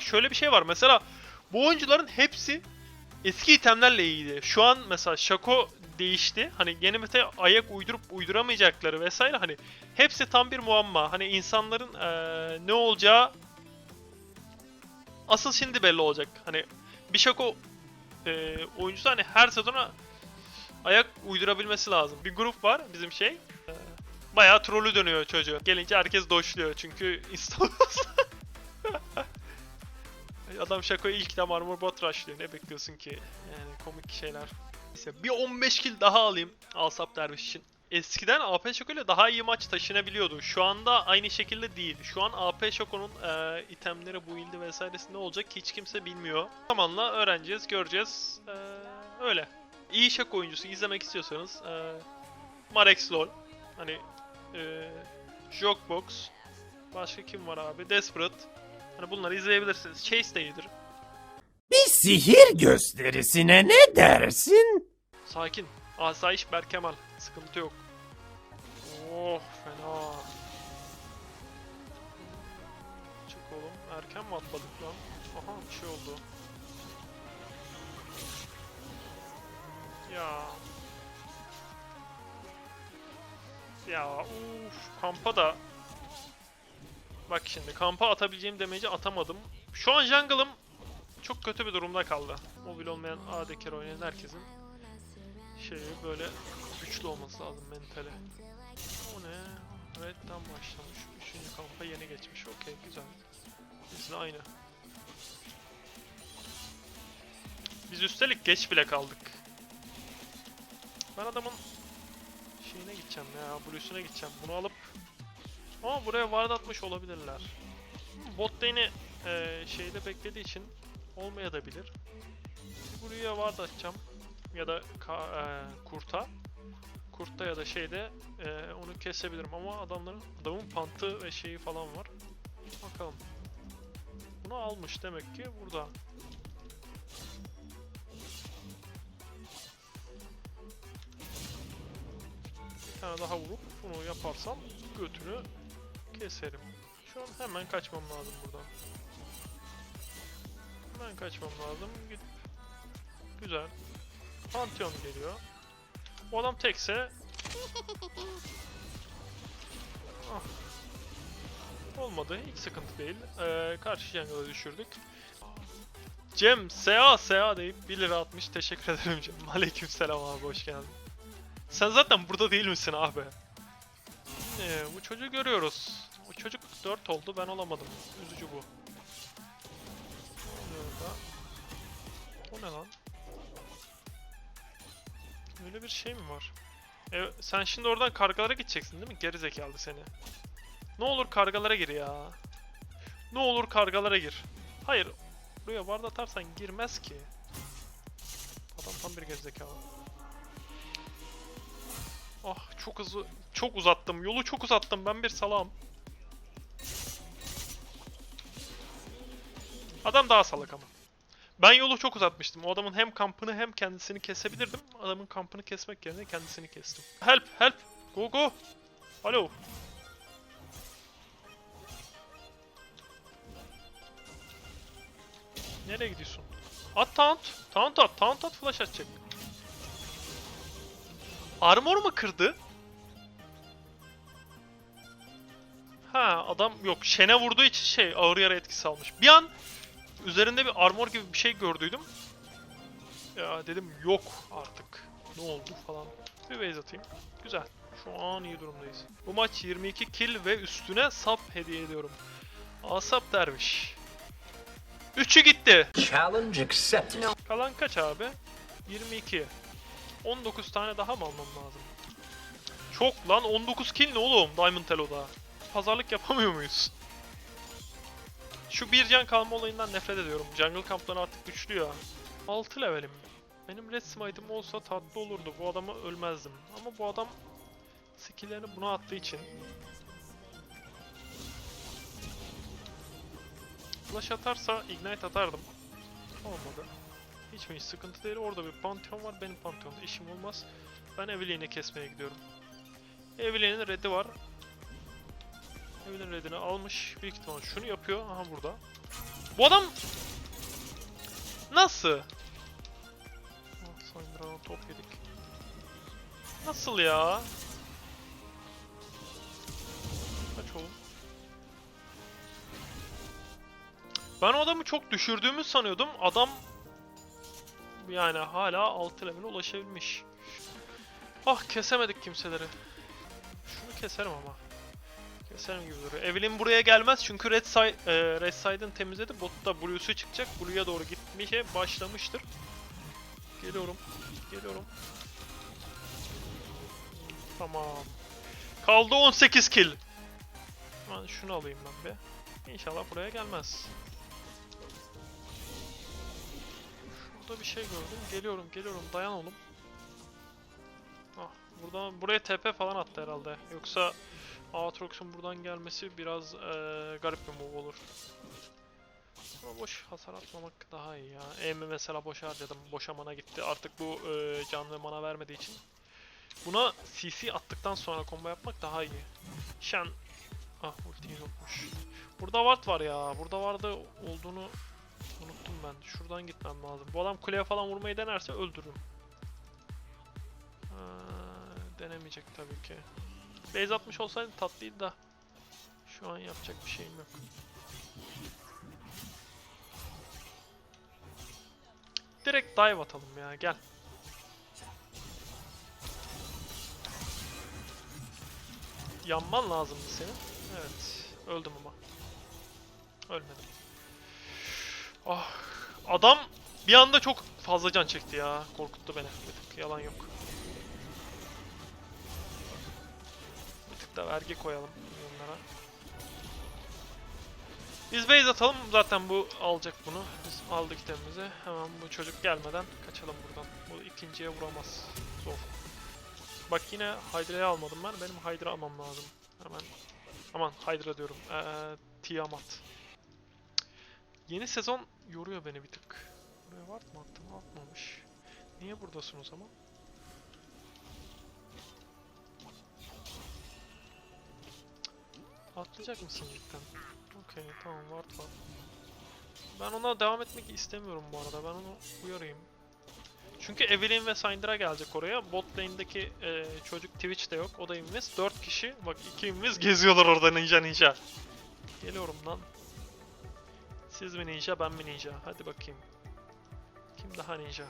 Şöyle bir şey var mesela bu oyuncuların hepsi eski itemlerle iyiydi. Şu an mesela Shaco değişti. Hani yeni meta ayak uydurup uyduramayacakları vesaire hani hepsi tam bir muamma. Hani insanların eee, ne olacağı asıl şimdi belli olacak. Hani bir Shaco eee oyuncusu hani her sezona ayak uydurabilmesi lazım. Bir grup var bizim şey. eee, bayağı trolü dönüyor çocuğu. Gelince herkes doşluyor çünkü istemez. Adam Shaco'yu ilk de armor bot rushlıyor. Ne bekliyorsun ki? Yani komik şeyler. Neyse bir 15 kill daha alayım Alsap Derviş için. Eskiden AP Şoko daha iyi maç taşınabiliyordu. Şu anda aynı şekilde değil. Şu an AP Şoko'nun e, itemleri, build'i vesairesi ne olacak hiç kimse bilmiyor. Zamanla öğreneceğiz, göreceğiz. E, öyle. İyi Şoko oyuncusu izlemek istiyorsanız e, Marex LoL, hani e, Jokebox, başka kim var abi? Desperate. Hani bunları izleyebilirsiniz. Chase de iyidir. Bir sihir gösterisine ne dersin? Sakin. Asayiş Berkemal. Sıkıntı yok. Oh fena. Çık oğlum. Erken mi atladık lan? Aha bir şey oldu. Ya. Ya uf kampa da Bak şimdi kampa atabileceğim demeci atamadım. Şu an jungle'ım çok kötü bir durumda kaldı. Mobil olmayan AD carry oynayan herkesin şeyi böyle güçlü olması lazım mentali. O ne? Red'den başlamış. Üçüncü kampa yeni geçmiş. Okey güzel. Bizle aynı. Biz üstelik geç bile kaldık. Ben adamın şeyine gideceğim ya, Blue'suna gideceğim. Bunu alıp ama buraya ward atmış olabilirler. Bot lane'i eee, şeyde beklediği için olmayabilir. Buraya ward atacağım ya da ka- eee, kurta. Kurtta ya da şeyde eee, onu kesebilirim ama adamların adamın pantı ve şeyi falan var. Bakalım. Bunu almış demek ki burada. Bir tane daha vurup bunu yaparsam götünü keserim. Şu an hemen kaçmam lazım buradan. Hemen kaçmam lazım. Git. Güzel. Pantheon geliyor. O adam tekse... Ah. Olmadı. Hiç sıkıntı değil. Ee, karşı jungle'ı düşürdük. Cem, SA SA deyip 1 lira atmış. Teşekkür ederim Cem. Aleyküm selam abi hoş geldin. Sen zaten burada değil misin abi? Ee, bu çocuğu görüyoruz. Bu çocuk 4 oldu ben olamadım. Üzücü bu. Ne orada? O ne lan? Öyle bir şey mi var? E, sen şimdi oradan kargalara gideceksin değil mi? Geri zekalı seni. Ne olur kargalara gir ya. Ne olur kargalara gir. Hayır. Buraya ward atarsan girmez ki. Adam tam bir gerizekalı. Ah çok hızlı. Çok uzattım. Yolu çok uzattım. Ben bir salam. Adam daha salak ama. Ben yolu çok uzatmıştım. O adamın hem kampını hem kendisini kesebilirdim. Adamın kampını kesmek yerine kendisini kestim. Help, help. Go go. Alo. Nereye gidiyorsun? At taunt. Taunt at. Taunt at flash atacak. Armor mu kırdı? Ha adam yok. Şene vurduğu için şey ağır yara etkisi almış. Bir an üzerinde bir armor gibi bir şey gördüydüm. Ya dedim yok artık. Ne oldu falan. Bir base atayım. Güzel. Şu an iyi durumdayız. Bu maç 22 kill ve üstüne sap hediye ediyorum. Asap derviş. 3'ü gitti. Challenge accepted. Kalan kaç abi? 22. 19 tane daha mı almam lazım? Çok lan 19 kill ne oğlum Diamond Elo'da? Pazarlık yapamıyor muyuz? Şu bir can kalma olayından nefret ediyorum. Jungle kampları artık güçlü ya. 6 levelim. Benim Red Smite'ım olsa tatlı olurdu. Bu adamı ölmezdim. Ama bu adam skill'lerini buna attığı için Flash atarsa Ignite atardım. Olmadı. Hiç mi hiç sıkıntı değil. Orada bir Pantheon var. Benim Pantheon'da işim olmaz. Ben Evelyn'i kesmeye gidiyorum. Evelyn'in red'i var. Evelyn red'ini almış. Büyük ihtimal şunu yapıyor. Aha burada. Bu adam nasıl? Ah, Syndra'dan top yedik. Nasıl ya? Kaç oğlum? Ben o adamı çok düşürdüğümü sanıyordum. Adam yani hala 6 level'e ulaşabilmiş. Ah kesemedik kimseleri. Şunu keserim ama. Keserim gibi duruyor. Evelyn buraya gelmez çünkü Red, Side, e, Red Side'ın temizledi. Botta Blue'su çıkacak. Blue'ya doğru gitmeye başlamıştır. Geliyorum. Geliyorum. Tamam. Kaldı 18 kill. Ben şunu alayım ben be. İnşallah buraya gelmez. Şurada bir şey gördüm. Geliyorum, geliyorum. Dayan oğlum. Ah, buradan buraya TP falan attı herhalde. Yoksa Aatrox'un buradan gelmesi biraz eee, garip bir move olur. Ama boş hasar atmamak daha iyi ya. E'mi mesela boş harcadım. Boşa mana gitti. Artık bu eee canlı mana vermediği için. Buna CC attıktan sonra combo yapmak daha iyi. Shen... Ah ulti yokmuş. Burada ward var ya. Burada vardı olduğunu unuttum ben. Şuradan gitmem lazım. Bu adam kuleye falan vurmayı denerse öldürürüm. Ha, denemeyecek tabii ki. Base atmış olsaydı tatlıydı da. Şu an yapacak bir şeyim yok. Direkt dive atalım ya gel. Yanman lazımdı senin. Evet. Öldüm ama. Ölmedim. Ah. Adam bir anda çok fazla can çekti ya. Korkuttu beni. Yalan yok. Da vergi koyalım onlara. Biz base atalım zaten bu alacak bunu. Biz aldık itemimizi. Hemen bu çocuk gelmeden kaçalım buradan. Bu ikinciye vuramaz. Zor. Bak yine Hydra'yı almadım ben. Benim Hydra almam lazım. Hemen. Aman Hydra diyorum. Ee, Tiamat. Yeni sezon yoruyor beni bir tık. Buraya ward mı attım? Atmamış. Niye buradasın o zaman? Atlayacak mısın cidden? Okey tamam ward var. Ben ona devam etmek istemiyorum bu arada. Ben onu uyarayım. Çünkü Evelyn ve Syndra gelecek oraya. Bot lane'deki e, çocuk Twitch de yok. O da invis. 4 kişi. Bak iki invis geziyorlar orada ninja ninja. Geliyorum lan. Siz mi ninja ben mi ninja? Hadi bakayım. Kim daha ninja?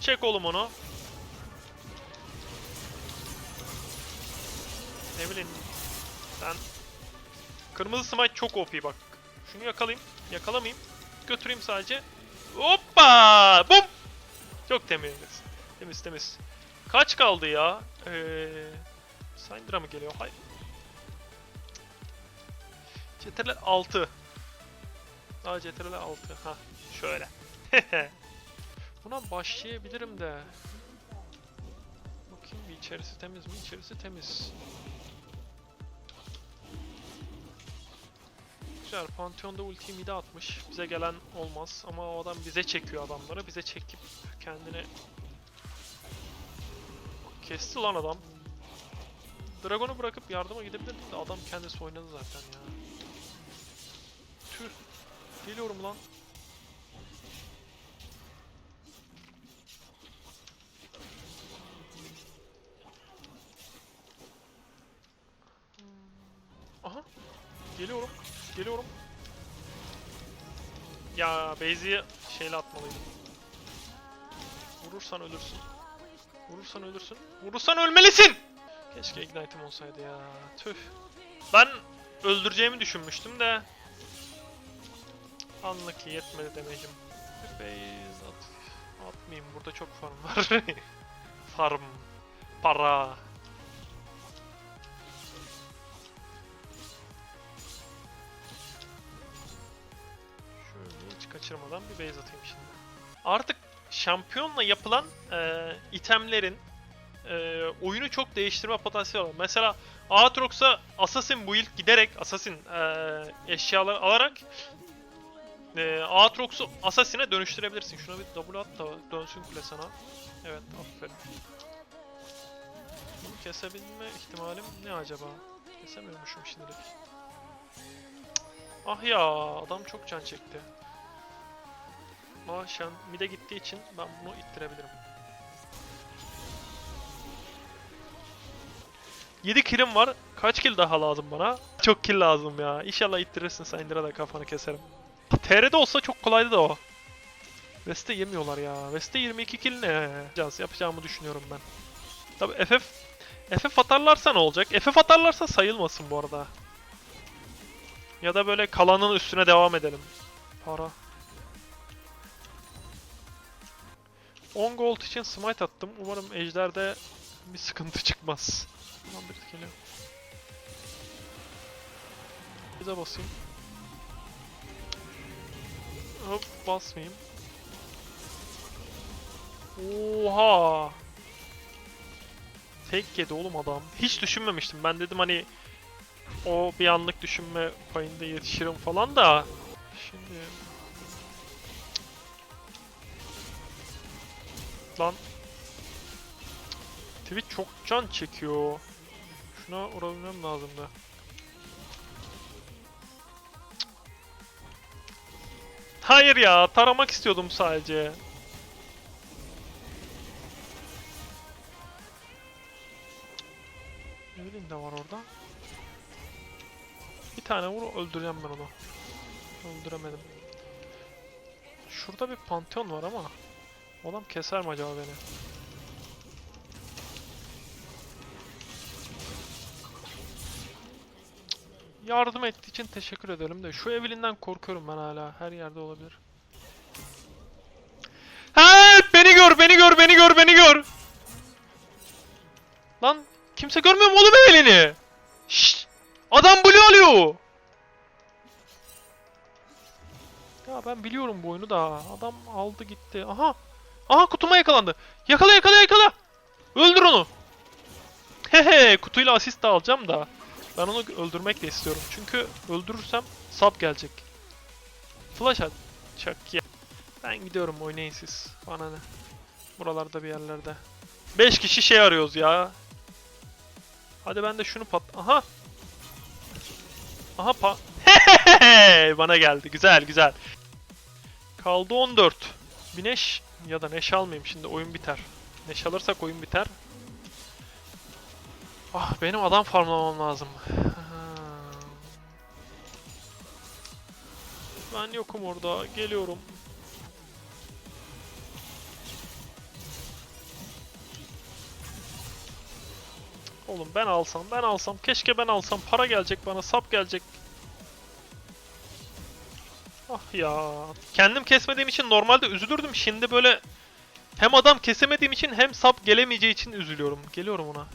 Çek oğlum onu. Evelyn. Ben... Kırmızı smite çok OP bak. Şunu yakalayayım. Yakalamayayım. Götüreyim sadece. Hoppa! Bum! Çok temiz. Temiz temiz. Kaç kaldı ya? Ee, Syndra mı geliyor? Hayır. CTRL 6. Daha CTRL 6. Ha, şöyle. Buna başlayabilirim de. Bakayım bir içerisi temiz mi? İçerisi temiz. Güzel. Pantheon'da ultiyi mid'e atmış. Bize gelen olmaz. Ama o adam bize çekiyor adamları. Bize çekip kendini... Kesti lan adam. Dragon'u bırakıp yardıma gidebilirdik de adam kendisi oynadı zaten ya. Tüh. Geliyorum lan. Aha. Geliyorum. Geliyorum. Ya Beyzi'ye şeyle atmalıydım. Vurursan ölürsün. Vurursan ölürsün. Vurursan ölmelisin! Keşke Ignite'im olsaydı ya. Tüh. Ben öldüreceğimi düşünmüştüm de. Anla ki yetmedi demecim. Base at. Atmayayım burada çok farm var. farm. Para. Kaçırmadan bir base atayım şimdi. Artık şampiyonla yapılan e, itemlerin e, oyunu çok değiştirme potansiyeli var. Mesela Aatrox'a Assassin build giderek Assassin e, eşyaları alarak e, Aatrox'u Assassin'e dönüştürebilirsin. Şuna bir double at da dönsün kule sana. Evet aferin. Bunu kesebilme ihtimalim ne acaba? Kesemiyormuşum şimdilik. Ah ya adam çok can çekti. Ama şu an mid'e gittiği için ben bunu ittirebilirim. 7 killim var. Kaç kill daha lazım bana? Çok kill lazım ya. İnşallah ittirirsin sen Indira da kafanı keserim. TR'de olsa çok kolaydı da o. West'te yemiyorlar ya. West'te 22 kill ne? Yapacağız, yapacağımı düşünüyorum ben. Tabi FF FF atarlarsa ne olacak? FF atarlarsa sayılmasın bu arada. Ya da böyle kalanın üstüne devam edelim. Para. 10 gold için smite attım. Umarım ejderde bir sıkıntı çıkmaz. Lan bir geliyor. Bize basayım. Hop basmayayım. Oha! Tek yedi oğlum adam. Hiç düşünmemiştim. Ben dedim hani o bir anlık düşünme payında yetişirim falan da. Şimdi... Lan. Twitch çok can çekiyor. Şuna vurabilmem lazım da. Hayır ya, taramak istiyordum sadece. Evelyn de var orada. Bir tane vur öldüreceğim ben onu. Öldüremedim. Şurada bir pantheon var ama adam keser mi acaba beni? Yardım ettiği için teşekkür ederim de şu Evelyn'den korkuyorum ben hala. Her yerde olabilir. Help! Beni gör, beni gör, beni gör, beni gör. Lan kimse görmüyor mu oğlum Evelyn'i? Şşt! Adam blue alıyor. Ya ben biliyorum bu oyunu da. Adam aldı gitti. Aha! Aha kutuma yakalandı. Yakala yakala yakala. Öldür onu. Hehe kutuyla asist de alacağım da. Ben onu öldürmek de istiyorum. Çünkü öldürürsem sub gelecek. Flash at. Çak ya. Ben gidiyorum oynayın siz. Bana ne. Buralarda bir yerlerde. 5 kişi şey arıyoruz ya. Hadi ben de şunu pat... Aha! Aha pa... Bana geldi. Güzel güzel. Kaldı 14. Bir neş ya da neş almayayım şimdi oyun biter. Neş alırsak oyun biter. Ah benim adam farmlamam lazım. Ben yokum orada. Geliyorum. Oğlum ben alsam, ben alsam, keşke ben alsam. Para gelecek bana, sap gelecek. Ah ya. Kendim kesmediğim için normalde üzülürdüm. Şimdi böyle hem adam kesemediğim için hem sap gelemeyeceği için üzülüyorum. Geliyorum ona.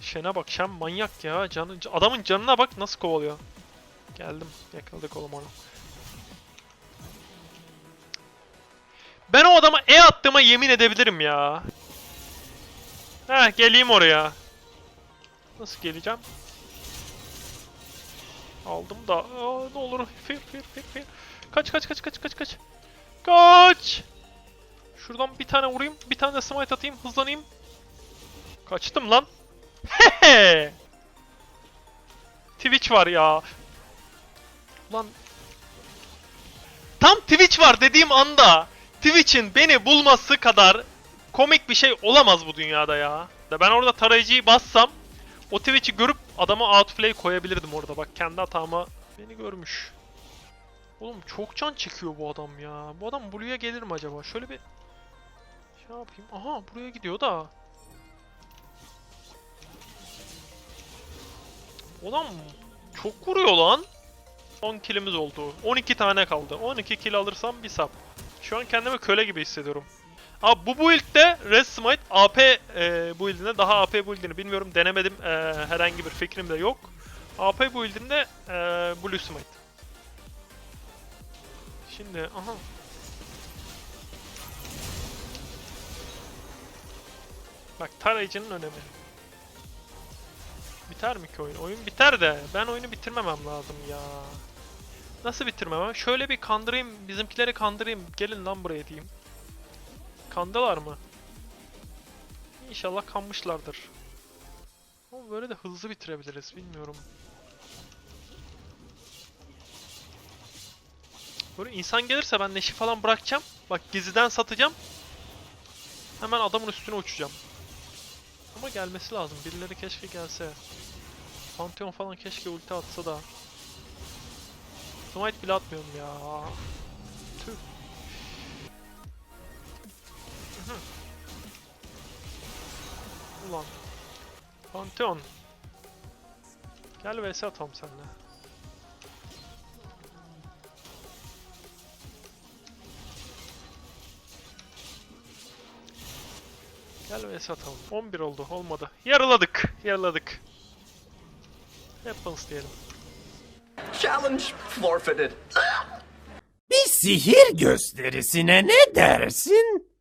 Şene bak, Şen manyak ya. Canı, adamın canına bak nasıl kovalıyor. Geldim, yakaladık oğlum onu. Ben o adama E attığıma yemin edebilirim ya. Heh, geleyim oraya. Nasıl geleceğim? Aldım da. Aa, ne olur. Fir fir fir fir. Kaç kaç kaç kaç kaç kaç. Kaç. Şuradan bir tane vurayım. Bir tane de smite atayım. Hızlanayım. Kaçtım lan. Hehe. Twitch var ya. Lan. Tam Twitch var dediğim anda Twitch'in beni bulması kadar komik bir şey olamaz bu dünyada ya. Ben orada tarayıcıyı bassam o Twitch'i görüp adama outplay koyabilirdim orada. Bak kendi hatama beni görmüş. Oğlum çok can çekiyor bu adam ya. Bu adam Blue'ya gelir mi acaba? Şöyle bir şey yapayım. Aha buraya gidiyor da. Adam çok vuruyor lan. 10 killimiz oldu. 12 tane kaldı. 12 kill alırsam bir sap. Şu an kendimi köle gibi hissediyorum. Abi bu build'de Red Smite AP AP build'ini bilmiyorum denemedim e, herhangi bir fikrim de yok. AP build'inde e, Blue Smite. Şimdi aha. Bak tarayıcının önemi. Biter mi ki oyun? Oyun biter de ben oyunu bitirmemem lazım ya. Nasıl bitirmem? Şöyle bir kandırayım, bizimkileri kandırayım. Gelin lan buraya diyeyim. Kandılar mı? İnşallah kanmışlardır. Ama böyle de hızlı bitirebiliriz, bilmiyorum. Böyle insan gelirse ben neşi falan bırakacağım. Bak gizliden satacağım. Hemen adamın üstüne uçacağım. Ama gelmesi lazım. Birileri keşke gelse. Pantheon falan keşke ulti atsa da. Smite bile atmıyorum ya. Tüh. Hı. Ulan. Pantheon. Gel vs atalım seninle. Gel vs atalım. 11 oldu. Olmadı. Yarıladık. Yarıladık. Weapons diyelim. Challenge forfeited. Bir sihir gösterisine ne dersin?